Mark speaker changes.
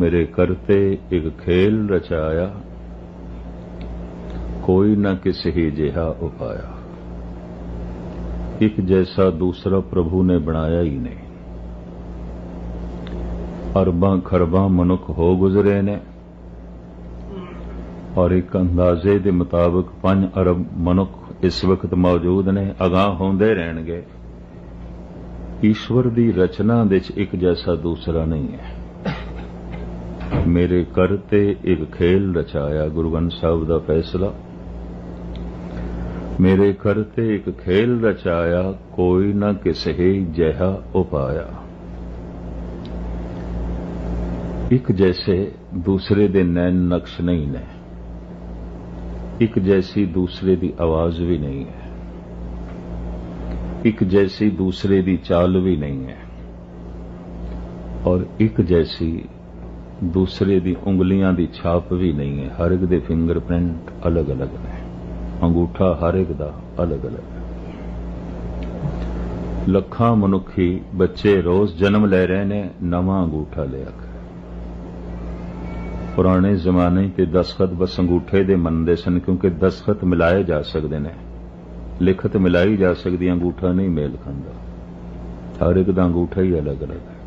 Speaker 1: ਮੇਰੇ ਕਰਤੇ ਇਕ ਖੇਲ ਰਚਾਇਆ, ਕੋਈ ਨਾ ਕਿਸੇ ਹੀ ਜਿਹਾ ਉਪਾਇਆ। ਇੱਕ ਜੈਸਾ ਦੂਸਰਾ ਪ੍ਰਭੂ ਨੇ ਬਣਾਇਆ ਹੀ ਨਹੀਂ। ਅਰਬਾਂ ਖਰਬਾਂ ਮਨੁੱਖ ਹੋ ਗੁਜ਼ਰੇ ਨੇ, ਔਰ ਇੱਕ ਅੰਦਾਜ਼ੇ ਦੇ ਮੁਤਾਬਕ 5 ਅਰਬ ਮਨੁੱਖ ਇਸ ਵਕਤ ਮੌਜੂਦ ਨੇ, ਅਗਾਹ ਹੁੰਦੇ ਰਹਿਣਗੇ। ਈਸ਼ਵਰ ਦੀ ਰਚਨਾ ਦੇ ਵਿੱਚ ਇੱਕ ਜੈਸਾ ਦੂਸਰਾ ਨਹੀਂ ਹੈ। ਮੇਰੇ ਕਰ ਤੇ ਇੱਕ ਖੇਲ ਰਚਾਇਆ ਗੁਰੂ ਗ੍ਰੰਥ ਸਾਹਿਬ ਦਾ ਫੈਸਲਾ। ਮੇਰੇ ਕਰ ਤੇ ਇੱਕ ਖੇਲ ਰਚਾਇਆ ਕੋਈ ਨਾ ਕਿਸੇ ਜਿਹਾ ਉਪਾਇਆ। ਇੱਕ ਜੈਸੇ ਦੂਸਰੇ ਦੇ ਨੈਣ ਨਕਸ਼ ਨਹੀਂ ਨੇ। ਇੱਕ ਜੈਸੀ ਦੂਸਰੇ ਦੀ ਆਵਾਜ਼ ਵੀ ਨਹੀਂ ਹੈ। ਇੱਕ ਜੈਸੀ ਦੂਸਰੇ ਦੀ ਚਾਲ ਵੀ ਨਹੀਂ ਹੈ। ਔਰ ਇੱਕ ਜੈਸੀ ਦੂਸਰੇ ਦੀ ਉਂਗਲੀਆਂ ਦੀ ਛਾਪ ਵੀ ਨਹੀਂ ਹੈ। ਹਰ ਇੱਕ ਦੇ ਫਿੰਗਰਪ੍ਰਿੰਟ ਅਲੱਗ-ਅਲੱਗ ਨੇ। ਅੰਗੂਠਾ ਹਰ ਇੱਕ ਦਾ ਅਲੱਗ-ਅਲੱਗ ਹੈ। ਲੱਖਾਂ ਮਨੁੱਖੀ ਬੱਚੇ ਰੋਜ਼ ਜਨਮ ਲੈ ਰਹੇ ਨੇ, ਨਵਾਂ ਅੰਗੂਠਾ ਲਿਆ ਕੇ। ਪੁਰਾਣੇ ਜ਼ਮਾਨੇ ਤੇ ਦਸਖਤ ਬਸ ਅੰਗੂਠੇ ਦੇ ਮੰਨਦੇ ਸਨ, ਕਿਉਂਕਿ ਦਸਖਤ ਮਿਲਾਏ ਜਾ ਸਕਦੇ ਨੇ। ਲਿਖਤ ਮਿਲਾਈ ਜਾ ਸਕਦੀ, ਅੰਗੂਠਾ ਨਹੀਂ ਮੇਲ ਖਾਂਦਾ। ਹਰ ਇੱਕ ਦਾ ਅੰਗੂਠਾ ਹੀ ਅਲੱਗ-ਅਲੱਗ ਹੈ।